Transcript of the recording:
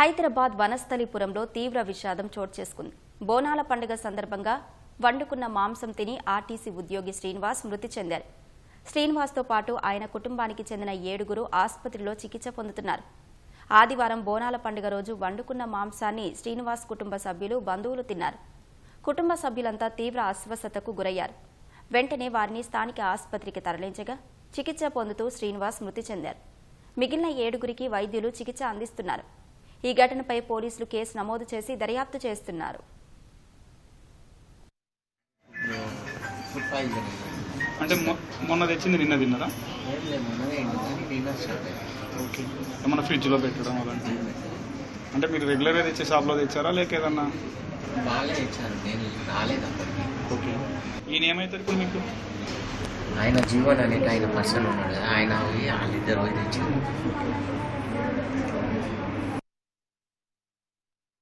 హైదరాబాద్ వనస్థలిపురంలో తీవ్ర విషాదం చోటు చేసుకుంది. బోనాల పండుగ సందర్భంగా వండుకున్న మాంసం తిని ఆర్టీసీ ఉద్యోగి శ్రీనివాస్ మృతి చెందారు. శ్రీనివాస్తో పాటు ఆయన కుటుంబానికి చెందిన ఏడుగురు ఆసుపత్రిలో చికిత్స పొందుతున్నారు. ఆదివారం బోనాల పండుగ రోజు వండుకున్న మాంసాన్ని శ్రీనివాస్ కుటుంబ సభ్యులు బంధువులు తిన్నారు. కుటుంబ సభ్యులంతా తీవ్ర అస్వస్థతకు గురయ్యారు. వెంటనే వారిని స్థానిక ఆసుపత్రికి తరలించగా చికిత్స పొందుతూ శ్రీనివాస్ మృతి చెందారు. మిగిలిన ఏడుగురికి వైద్యులు చికిత్స అందిస్తున్నారు. ఈ ఘటనపై పోలీసులు కేసు నమోదు చేసి దర్యాప్తు చేస్తున్నారు. అంటే మొన్న తెచ్చింది నిన్న అయింది. ఓకే. ఏమన్నా ఫ్రిడ్జ్లో పెట్టడం అలాంటి అంటే మీరు రెగ్యులర్గా తెచ్చే షాప్లో తెచ్చారా లేక ఏదన్నా? బాగా ఇచ్చాను నేను రాలేదు అక్కడికి ఓకే. ఈయన ఏమవుతారు ఇప్పుడు మీకు? ఆయన జీవన్ అనేటి ఆయన పర్సన్ ఉన్నాడు ఆయన వాళ్ళిద్దరు తెచ్చారు.